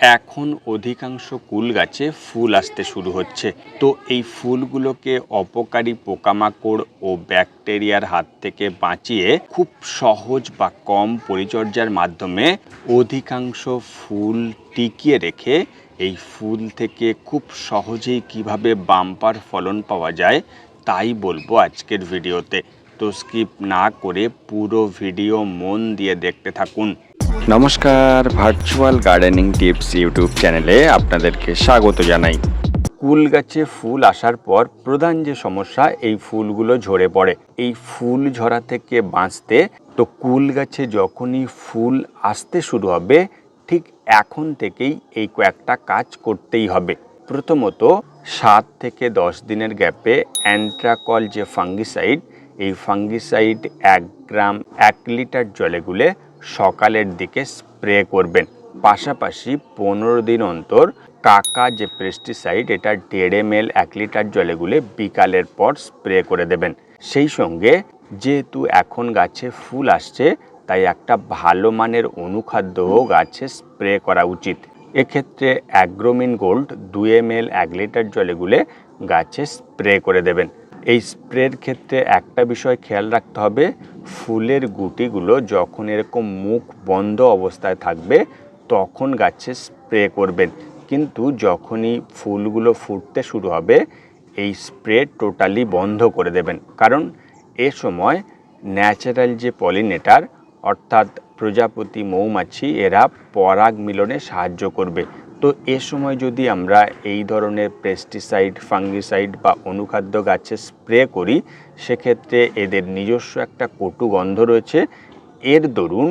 এখন অধিকাংশ কুল গাছে ফুল আসতে শুরু হচ্ছে। তো এই ফুলগুলোকে অপকারী পোকামাকড় ও ব্যাকটেরিয়ার হাত থেকে বাঁচিয়ে খুব সহজ বা কম পরিচর্যার মাধ্যমে অধিকাংশ ফুল টিকিয়ে রেখে এই ফুল থেকে খুব সহজেই কীভাবে বাম্পার ফলন পাওয়া যায় তাই বলব আজকের ভিডিওতে। তো স্কিপ না করে পুরো ভিডিও মন দিয়ে দেখতে থাকুন। নমস্কার ভার্চুয়াল গার্ডেনিং টিপস ইউটিউব চ্যানেলে আপনাদেরকে স্বাগত জানাই। কুল গাছে ফুল আসার পর প্রধান যে সমস্যা, এই ফুলগুলো ঝরে পড়ে। এই ফুল ঝরা থেকে বাঁচতে তো কুল গাছে যখনই ফুল আসতে শুরু হবে, ঠিক এখন থেকেই এই কয়েকটা কাজ করতেই হবে। প্রথমত, সাত থেকে দশ দিনের গ্যাপে অ্যান্ট্রাকল যে ফাঙ্গিসাইড, এই ফাঙ্গিসাইড এক গ্রাম এক লিটার জলে গুলে সকালের দিকে স্প্রে করবেন। পাশাপাশি পনেরো দিন অন্তর কাকা যে পেস্টিসাইড এটা দেড় এম এল এক লিটার জলে গুলে বিকালের পর স্প্রে করে দেবেন। সেই সঙ্গে যেহেতু এখন গাছে ফুল আসছে, তাই একটা ভালো মানের অনুখাদ্যও গাছে স্প্রে করা উচিত। এক্ষেত্রে অ্যাগ্রোমিন গোল্ড দুই এম এল এক লিটার জলে গুলে গাছে স্প্রে করে দেবেন। এই স্প্রের ক্ষেত্রে একটা বিষয় খেয়াল রাখতে হবে, ফুলের গুটিগুলো যখন এরকম মুখ বন্ধ অবস্থায় থাকবে, তখন গাছে স্প্রে করবেন। কিন্তু যখনই ফুলগুলো ফুটতে শুরু হবে, এই স্প্রে টোটালি বন্ধ করে দেবেন। কারণ এ সময় ন্যাচারাল যে পলিনেটার, অর্থাৎ প্রজাপতি মৌমাছি, এরা পরাগ মিলনে সাহায্য করবে। তো এ সময় যদি আমরা এই ধরনের পেস্টিসাইড ফাঙ্গিসাইড বা অনুখাদ্য গাছে স্প্রে করি, সেক্ষেত্রে এদের নিজস্ব একটা কটু গন্ধ রয়েছে। এর দরুন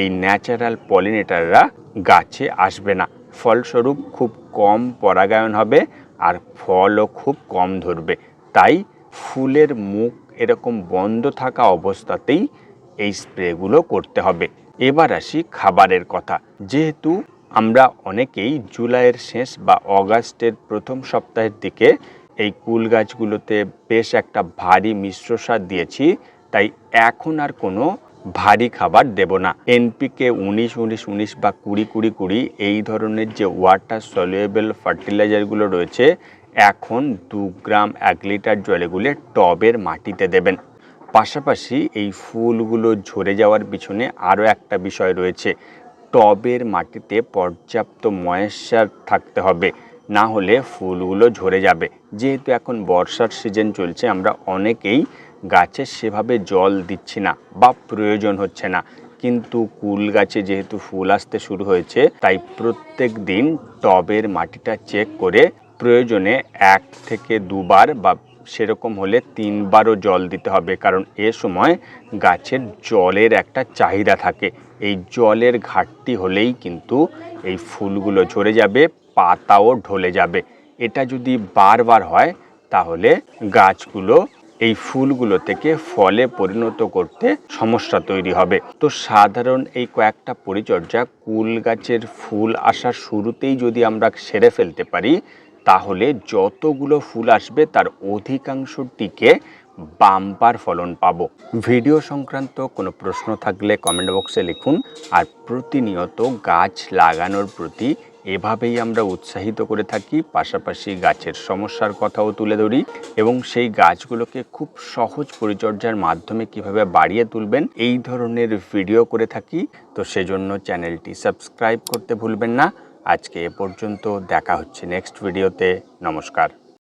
এই ন্যাচারাল পলিনেটাররা গাছে আসবে না। ফলস্বরূপ খুব কম পরাগায়ন হবে আর ফলও খুব কম ধরবে। তাই ফুলের মুখ এরকম বন্ধ থাকা অবস্থাতেই এই স্প্রেগুলো করতে হবে। এবার আসি খাবারের কথা। যেহেতু আমরা অনেকেই জুলাইয়ের শেষ বা অগাস্টের প্রথম সপ্তাহের দিকে এই কুল গাছগুলোতে বেশ একটা ভারী মিশ্র সার দিয়েছি, তাই এখন আর কোনো ভারী খাবার দেব না। এনপিকে উনিশ উনিশ উনিশ বা কুড়ি কুড়ি কুড়ি এই ধরনের যে ওয়াটার সলিউবেল ফার্টিলাইজারগুলো রয়েছে, এখন দু গ্রাম এক লিটার জলে গুলে টবের মাটিতে দেবেন। পাশাপাশি এই ফুলগুলো ঝরে যাওয়ার পিছনে আরও একটা বিষয় রয়েছে টবের মাটিতে পর্যাপ্ত ময়েশ্চার থাকতে হবে। না হলে ফুলগুলো ঝরে যাবে। যেহেতু এখন বর্ষার সিজন চলছে, আমরা অনেকেই গাছে সেভাবে জল দিচ্ছি না বা প্রয়োজন হচ্ছে না। কিন্তু কুল গাছে যেহেতু ফুল আসতে শুরু হয়েছে, তাই প্রত্যেক দিন টবের মাটিটা চেক করে প্রয়োজনে এক থেকে দুবার বা সেরকম হলে তিনবারও জল দিতে হবে। কারণ এ সময় গাছের জলের একটা চাহিদা থাকে। এই জলের ঘাটতি হলেই কিন্তু এই ফুলগুলো ঝরে যাবে, পাতাও ঢলে যাবে। এটা যদি বারবার হয়, তাহলে গাছগুলো এই ফুলগুলো থেকে ফলে পরিণত করতে সমস্যা তৈরি হবে। তো সাধারণ এই কয়েকটা পরিচর্যা, কুল গাছের ফুল আসার শুরুতেই যদি আমরা সেরে ফেলতে পারি, তাহলে যতগুলো ফুল আসবে, তার অধিকাংশটিকে বাম্পার ফলন পাবো। ভিডিও সংক্রান্ত কোনো প্রশ্ন থাকলে কমেন্ট বক্সে লিখুন আর প্রতিনিয়ত গাছ লাগানোর প্রতি এভাবেই আমরা উৎসাহিত করে থাকি, পাশাপাশি গাছের সমস্যার কথাও তুলে ধরি এবং সেই গাছগুলোকে খুব সহজ পরিচর্যার মাধ্যমে কীভাবে বাড়িয়ে তুলবেন এই ধরনের ভিডিও করে থাকি। তো সেজন্য চ্যানেলটি সাবস্ক্রাইব করতে ভুলবেন না। আজকে এ পর্যন্ত দেখা হচ্ছে নেক্সট ভিডিওতে নমস্কার।